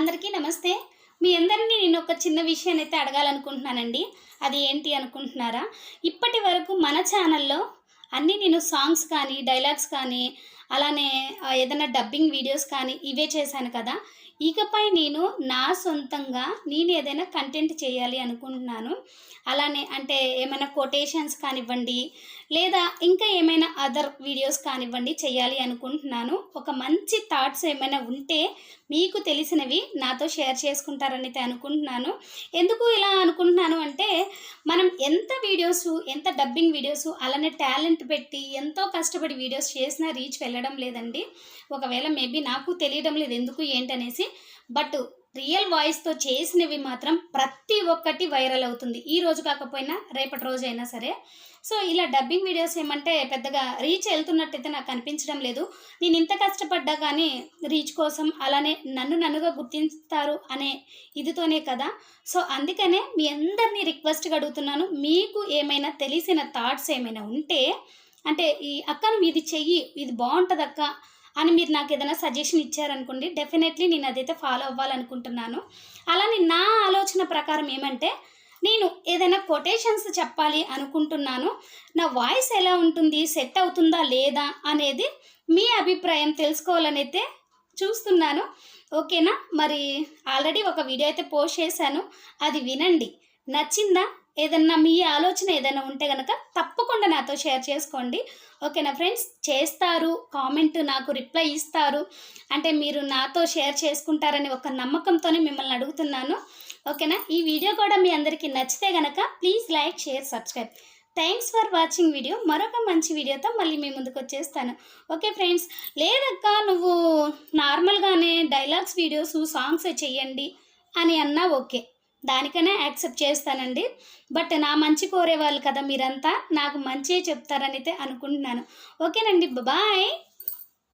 అందరికీ నమస్తే. మీ అందరినీ నేను ఒక చిన్న విషయాన్ని అయితే అడగాలనుకుంటున్నానండి. అది ఏంటి అనుకుంటున్నారా? ఇప్పటి వరకు మన ఛానల్లో అన్నీ నేను సాంగ్స్ కానీ డైలాగ్స్ కానీ అలానే ఏదైనా డబ్బింగ్ వీడియోస్ కానీ ఇవే చేశాను కదా. ఇకపై నేను నా సొంతంగా నేను ఏదైనా కంటెంట్ చేయాలి అనుకుంటున్నాను. అలానే అంటే ఏమైనా కొటేషన్స్ కానివ్వండి లేదా ఇంకా ఏమైనా అదర్ వీడియోస్ కానివ్వండి చేయాలి అనుకుంటున్నాను. ఒక మంచి థాట్స్ ఏమైనా ఉంటే మీకు తెలిసినవి నాతో షేర్ చేసుకుంటారని అనుకుంటున్నాను. ఎందుకు ఇలా అనుకుంటున్నాను అంటే మనం ఎంత వీడియోస్ ఎంత డబ్బింగ్ వీడియోస్ అలానే టాలెంట్ పెట్టి ఎంతో కష్టపడి వీడియోస్ చేసినా రీచ్ వెళ్ళడం లేదండి. ఒకవేళ మేబీ నాకు తెలియడం లేదు ఎందుకు ఏంటనేసి బట్ రియల్ వాయిస్తో చేసినవి మాత్రం ప్రతి ఒక్కటి వైరల్ అవుతుంది. ఈ రోజు కాకపోయినా రేపటి రోజు అయినా సరే. సో ఇలా డబ్బింగ్ వీడియోస్ ఏమంటే పెద్దగా రీచ్ వెళ్తున్నట్టయితే నాకు అనిపించడం లేదు. నేను ఇంత కష్టపడ్డా కానీ రీచ్ కోసం అలానే నన్ను నన్నుగా గుర్తిస్తారు అనే ఇదితోనే కదా. సో అందుకనే మీ అందరినీ రిక్వెస్ట్గా అడుగుతున్నాను. మీకు ఏమైనా తెలిసిన థాట్స్ ఏమైనా ఉంటే అంటే ఈ అక్క నువ్వు ఇది చెయ్యి ఇది బాగుంటుంది అక్క అని మీరు నాకు ఏదైనా సజెషన్ ఇచ్చారనుకోండి డెఫినెట్లీ నేను అదైతే ఫాలో అవ్వాలనుకుంటున్నాను. అలానే నా ఆలోచన ప్రకారం ఏమంటే నేను ఏదైనా కొటేషన్స్ చెప్పాలి అనుకుంటున్నాను. నా వాయిస్ ఎలా ఉంటుంది సెట్ అవుతుందా లేదా అనేది మీ అభిప్రాయం తెలుసుకోవాలని అయితే చూస్తున్నాను ఓకేనా మరి ఆల్రెడీ ఒక వీడియో అయితే పోస్ట్ చేశాను. అది వినండి. నచ్చిందా? ఏదన్నా మీ ఆలోచన ఏదైనా ఉంటే కనుక తప్పకుండా నాతో షేర్ చేసుకోండి. ఓకేనా ఫ్రెండ్స్? చేస్తారు కామెంట్ నాకు రిప్లై ఇస్తారు. అంటే మీరు నాతో షేర్ చేసుకుంటారని ఒక నమ్మకంతోనే మిమ్మల్ని అడుగుతున్నాను. ఓకేనా? ఈ వీడియో కూడా మీ అందరికీ నచ్చితే కనుక please like share subscribe. Thanks for watching video. మరొక మంచి వీడియోతో మళ్ళీ మీ ముందుకు వచ్చేస్తాను. Okay friends? లేదక్క నువ్వు నార్మల్గానే డైలాగ్స్ వీడియోస్ సాంగ్స్ చేయండి అని అన్నా ఓకే. దానికనే యాక్సెప్ట్ చేస్తానండి. బట్ నా మంచి కోరేవాళ్ళు కదా మీరంతా. నాకు మంచి చెప్తారని అయితే అనుకుంటున్నాను. ఓకేనండి బాయ్.